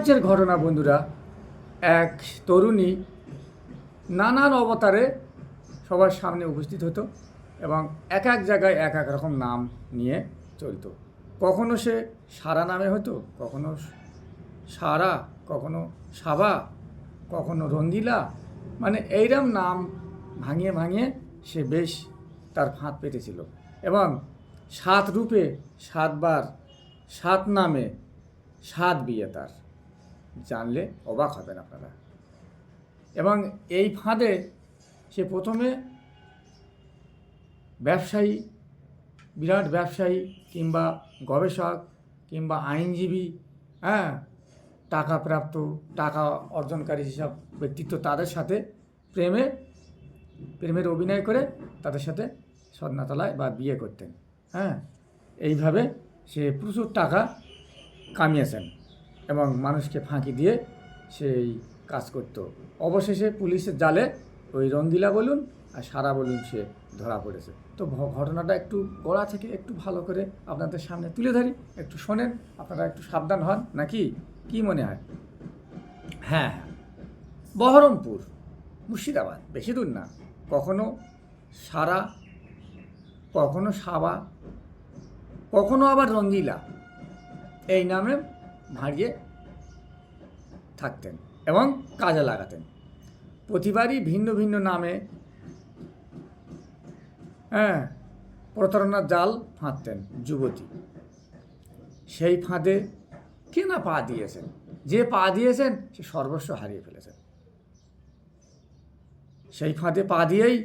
আজকের ঘটনা বন্ধুরা, এক তরুণী নানান অবতারে সবার সামনে উপস্থিত হতো এবং এক এক জায়গায় এক এক রকম নাম নিয়ে চলতো। কখনো সে সারা নামে হতো, কখনো সারা, কখনো সাবা, কখনো রঙ্গিলা মানে এইরম নাম ভাঙিয়ে ভাঙিয়ে সে বেশ তার ফাঁদ পেতেছিল এবং সাত রূপে সাতবার, সাত নামে সাত বিয়ে তার। জানলে অবাক হবেন আপনারা। এবং এই ফাঁদে সে প্রথমে ব্যবসায়ী, বিরাট ব্যবসায়ী কিংবা গবেষক কিংবা আইনজীবী হ্যাঁ টাকা প্রাপ্ত টাকা অর্জনকারী যেসব ব্যক্তিত্ব তাদের সাথে প্রেমে, প্রেমের অভিনয় করে তাদের সাথে সন্ন্যাতলায় বা বিয়ে করতেন হ্যাঁ। এইভাবে সে প্রচুর টাকা কামিয়েছেন। এবং মানুষকে ফাঁকি দিয়ে সেই কাজ করত। অবশেষে পুলিশের জালে ওই রঙ্গিলা বলুন আর সারা বলুন সে ধরা পড়েছে। তো ঘটনাটা একটু গোড়া থেকে একটু ভালো করে আপনাদের সামনে তুলে ধরি। একটু শোনেন, আপনারা একটু সাবধান হন, নাকি? কি মনে হয়? হ্যাঁ হ্যাঁ। বহরমপুর, মুর্শিদাবাদ, বেশি দূর না। কখনো সারা, কখনো সাবা, কখনো আবার রঙ্গিলা। এই নামে ভাঁড়িয়ে থাকতেন এবং কাজে লাগাতেন। প্রতিবারই ভিন্ন ভিন্ন নামে হ্যাঁ প্রতারণার জাল ফাঁদতেন যুবতী। সেই ফাঁদে কে না পা দিয়েছেন? যে পা দিয়েছেন, সে সর্বস্ব হারিয়ে ফেলেছেন। সেই ফাঁদে পা দিয়েই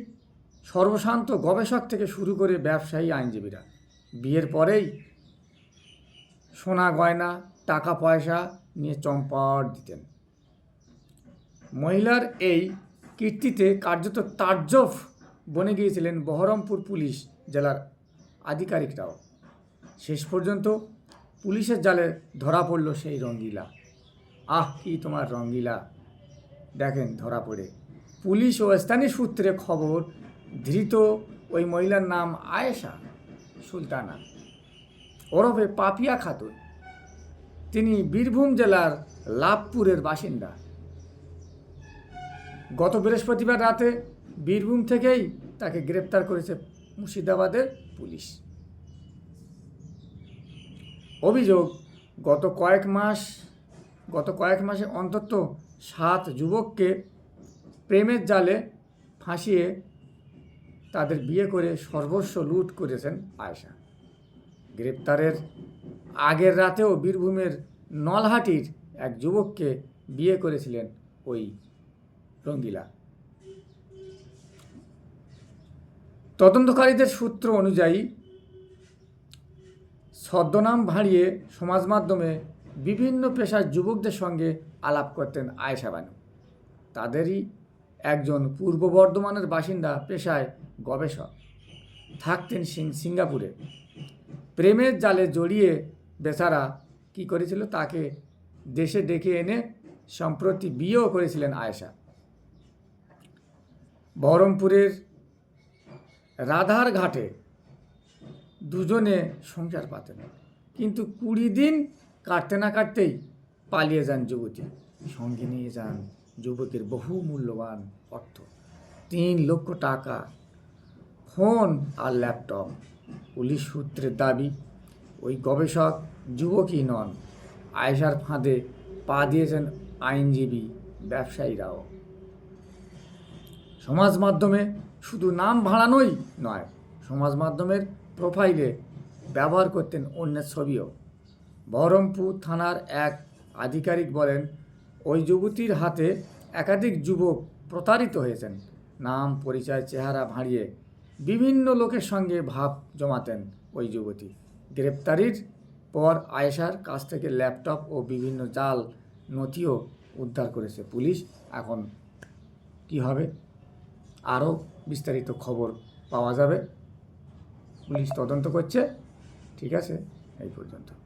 সর্বশান্ত গবেষক থেকে শুরু করে ব্যবসায়ী, আইনজীবীরা। বিয়ের পরেই সোনা গয়না, টাকা পয়সা নিয়ে চম্পট দিতেন। মহিলার এই কীর্তিতে কার্যত তার্জফ বনে গিয়েছিলেন বহরমপুর পুলিশ জেলার আধিকারিকরাও। শেষ পর্যন্ত পুলিশের জালে ধরা পড়ল সেই রঙ্গিলা। আহ, কি তোমার রঙ্গিলা। দেখেন ধরা পড়ে। পুলিশ ও স্থানীয় সূত্রে খবর, ধৃত ওই মহিলার নাম আয়েশা সুলতানা। ওরফে পাপিয়া খাতুন। তিনি বীরভূম জেলার লাভপুরের বাসিন্দা। গত বৃহস্পতিবার রাতে বীরভূম থেকেই তাকে গ্রেপ্তার করেছে মুর্শিদাবাদের পুলিশ। অভিযোগ, গত কয়েক মাস, গত কয়েক মাসে অন্তত সাত যুবককে প্রেমের জালে ফাঁসিয়ে তাদের বিয়ে করে সর্বস্ব লুট করেছেন আয়শা। গ্রেপ্তারের আগের রাতেও বীরভূমের নলহাটির এক যুবককে বিয়ে করেছিলেন ওই রঙ্গিলা। তদন্তকারীদের সূত্র অনুযায়ী ছদ্মনাম ভাঁড়িয়ে সমাজ মাধ্যমে বিভিন্ন পেশার যুবকদের সঙ্গে আলাপ করতেন আয়েশা বানু। তাদেরই একজন পূর্ব বর্ধমানের বাসিন্দা, পেশায় গবেষক। থাকতেন সিং- সিঙ্গাপুরে। প্রেমের জালে জড়িয়ে বেচারা কি করেছিল? তাকে দেশে ডেকে এনে সম্প্রতি বিয়েও করেছিলেন আয়েশা। বহরমপুরের রাধার ঘাটে দুজনে সংসার পাতেন, কিন্তু কুড়ি দিন কাটতে না কাটতেই পালিয়ে যান যুবতী। সঙ্গে নিয়ে যান যুবকের বহু মূল্যবান অর্থ। তিন লক্ষ টাকা, ফোন আর ল্যাপটপ। পুলিশ সূত্রের দাবি, ওই গবেষক যুবকই নন, আয়েশার ফাঁদে পা দিয়েছেন আইনজীবী ব্যবসায়ীরাও। সমাজ মাধ্যমে শুধু নাম ভাড়ানোই নয়, সমাজ মাধ্যমের প্রোফাইলে ব্যবহার করতেন অন্যের ছবিও। বহরমপুর থানার এক আধিকারিক বলেন, ওই যুবতীর হাতে একাধিক যুবক প্রতারিত হয়েছেন। নাম, পরিচয়, চেহারা ভাঁড়িয়ে বিভিন্ন লোকের সঙ্গে ভাব জমাতেন ওই যুবতী। গ্রেপ্তারির পর আয়েশার কাছ থেকে ল্যাপটপ ও বিভিন্ন জাল, নথিও উদ্ধার করেছে পুলিশ। এখন কি হবে? আরও বিস্তারিত খবর পাওয়া যাবে। পুলিশ তদন্ত করছে। ঠিক আছে? এই পর্যন্ত।